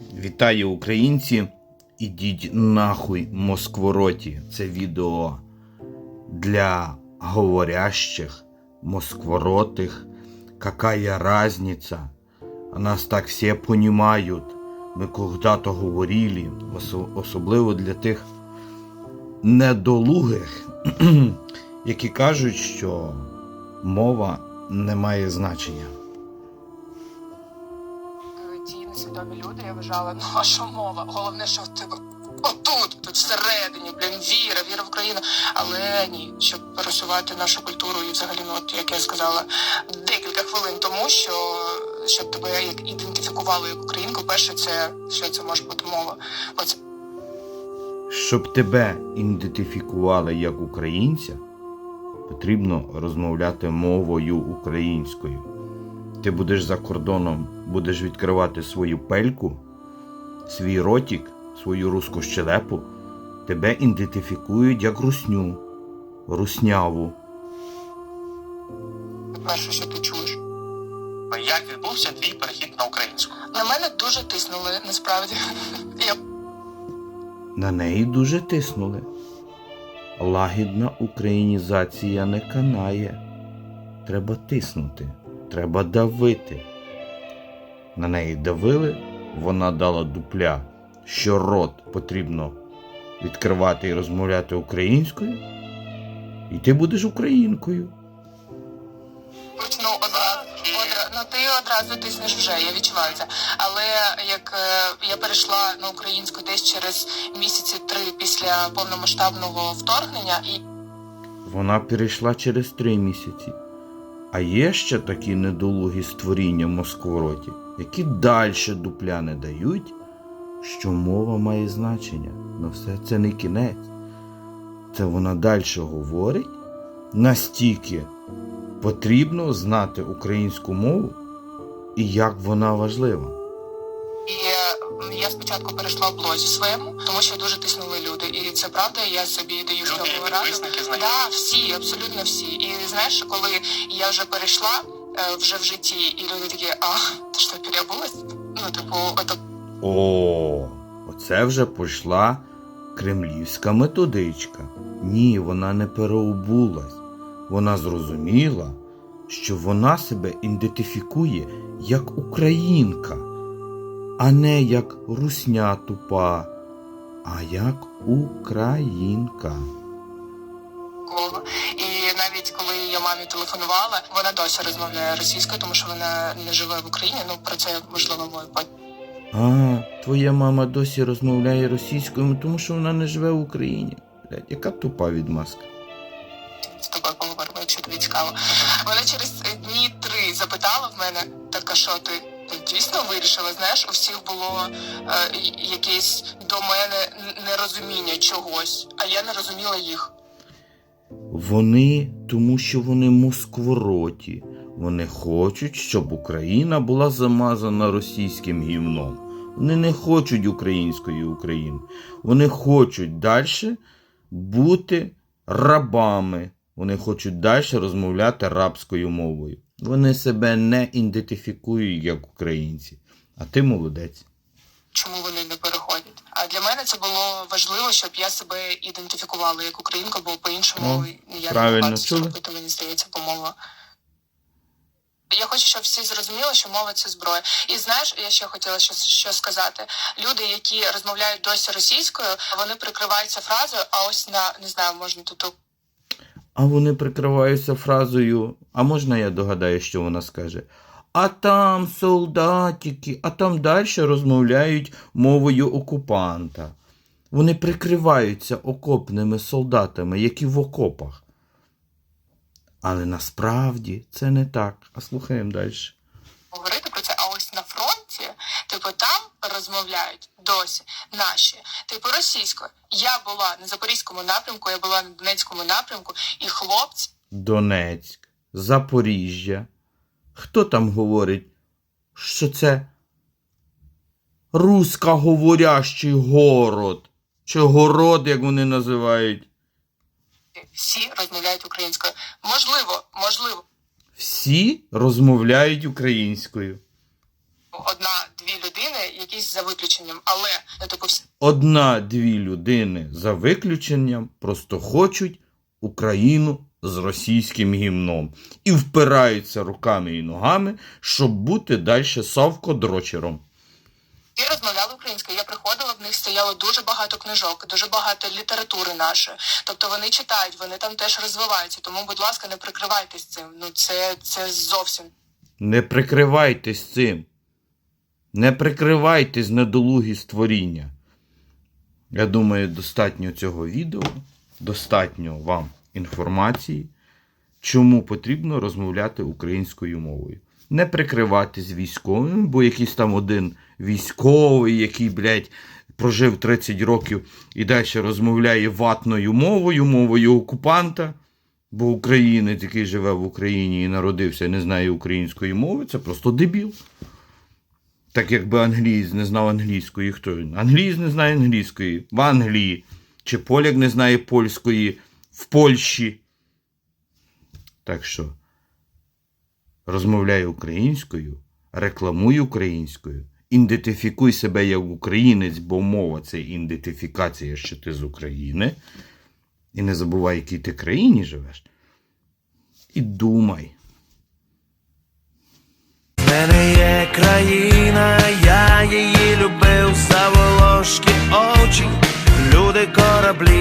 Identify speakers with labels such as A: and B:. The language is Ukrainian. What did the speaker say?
A: Вітаю українці! Ідіть нахуй москвороті. Це відео для говорящих, москворотих. Какая разница? А нас так всі понимають. Ми когда-то говорили, особливо для тих недолугих, які кажуть, що мова не має значення.
B: Ті несвідомі люди, я вважала, ну а що мова? Головне, що в тебе отут, тут всередині, блін, віра, віра в Україну. Але ні, щоб пересувати нашу культуру і взагалі, ну от як я сказала декілька хвилин тому, що щоб тебе як ідентифікували як українку, перше, це що це може бути мова. Оце
A: Щоб тебе ідентифікували як українця, потрібно розмовляти мовою українською. Ти будеш за кордоном, будеш відкривати свою пельку, свій ротик, свою руску щелепу, тебе ідентифікують як русню, русняву.
B: перше, що ти чуєш.
C: Як відбувся твій перехід на українську?
B: На мене дуже тиснули, насправді. Я
A: На неї дуже тиснули. Лагідна українізація не канає. Треба тиснути, треба давити. На неї давили, вона дала дупля, що рот потрібно відкривати і розмовляти українською, і ти будеш українкою.
B: Ну, одразу, ну ти одразу тиснеш вже, я відчуваю це. Але як е, я перейшла на українську десь через місяці три після повномасштабного вторгнення, і
A: Вона перейшла через три місяці. А є ще такі недолугі створіння в Москвороті, які далі дупля не дають, що мова має значення. Ну все це не кінець. Це вона далі говорить. Настільки потрібно знати українську мову і як вона важлива.
B: Я спочатку перейшла в блозі своєму, тому що дуже тиснули люди. І це правда, я собі даю цього раду. Да, всі, абсолютно всі. І знаєш, коли я вже перейшла е, вже в житті, і люди такі, а ти що переобулась? Ну, типу, ото
A: О, оце вже пішла кремлівська методичка. Ні, вона не переобулась. Вона зрозуміла, що вона себе ідентифікує як українка, а не як русня тупа, а як українка.
B: І навіть коли я мамі телефонувала, вона досі розмовляє російською, тому що вона не живе в Україні. Ну про це можливо мою потім
A: А, твоя мама досі розмовляє російською, тому що вона не живе в Україні. Блядь, яка тупа відмазка.
B: з тобою поговоримо, якщо тобі цікаво. Вона через дні три запитала в мене, так а що ти? Дійсно вирішила? Знаєш, у всіх було е, якесь до мене нерозуміння чогось, а я не розуміла їх.
A: Вони, тому що вони москвороті. Вони хочуть, щоб Україна була замазана російським гівном. Вони не хочуть української України. Вони хочуть далі бути рабами. Вони хочуть далі розмовляти рабською мовою. Вони себе не ідентифікують як українці. А ти молодець.
B: чому вони не переходять. А для мене це було важливо, щоб я себе ідентифікувала як українка, бо по-іншому я
A: правильно
B: не зробити, мені здається, бо мова. Я хочу, щоб всі зрозуміли, що мова це зброя. І знаєш, я ще хотіла що, що сказати. Люди, які розмовляють досі російською, вони прикриваються фразою, а ось на не знаю, можна тут
A: А вони прикриваються фразою, а можна я догадаю, що вона скаже? А там солдатики, а там далі розмовляють мовою окупанта. Вони прикриваються окопними солдатами, які в окопах. Але насправді це не так. А слухаємо далі.
B: говорити про це. А ось на фронті, типу, там розмовляють досі наші, типу російською. Я була на запорізькому напрямку, я була на Донецькому напрямку, і хлопці
A: Донецьк, Запоріжжя. Хто там говорить, що це рускоговорящий город? Чи город, як вони називають?
B: всі розмовляють українською. Можливо, можливо,
A: Всі розмовляють українською.
B: людини, якісь за виключенням, але типу, всі
A: Одна-дві людини за виключенням просто хочуть Україну з російським гімном і впираються руками і ногами, щоб бути далі совкодрочером.
B: всі розмовляли українською. Я приходила, в них стояло дуже багато книжок, дуже багато літератури нашої. Тобто вони читають, вони там теж розвиваються. Тому, будь ласка, не прикривайтесь цим. Ну це, це зовсім
A: Не прикривайтесь цим. Не прикривайтесь недолугі створіння. Я думаю, достатньо цього відео, достатньо вам інформації, чому потрібно розмовляти українською мовою. Не прикривайтесь військовими, бо якийсь там один військовий, який, блядь, прожив 30 років і далі розмовляє ватною мовою, мовою окупанта. Бо українець, який живе в Україні і народився, і не знає української мови, це просто дебіл. Так якби англієць не знав англійської, хто він? Англієць не знає англійської в Англії. Чи поляк не знає польської в Польщі. Так що розмовляй українською, рекламуй українською, ідентифікуй себе як українець, бо мова це ідентифікація, що ти з України. І не забувай, якій ти країні живеш. І думай.
D: В мене є країна, я її любив, заволошки очі, люди кораблі.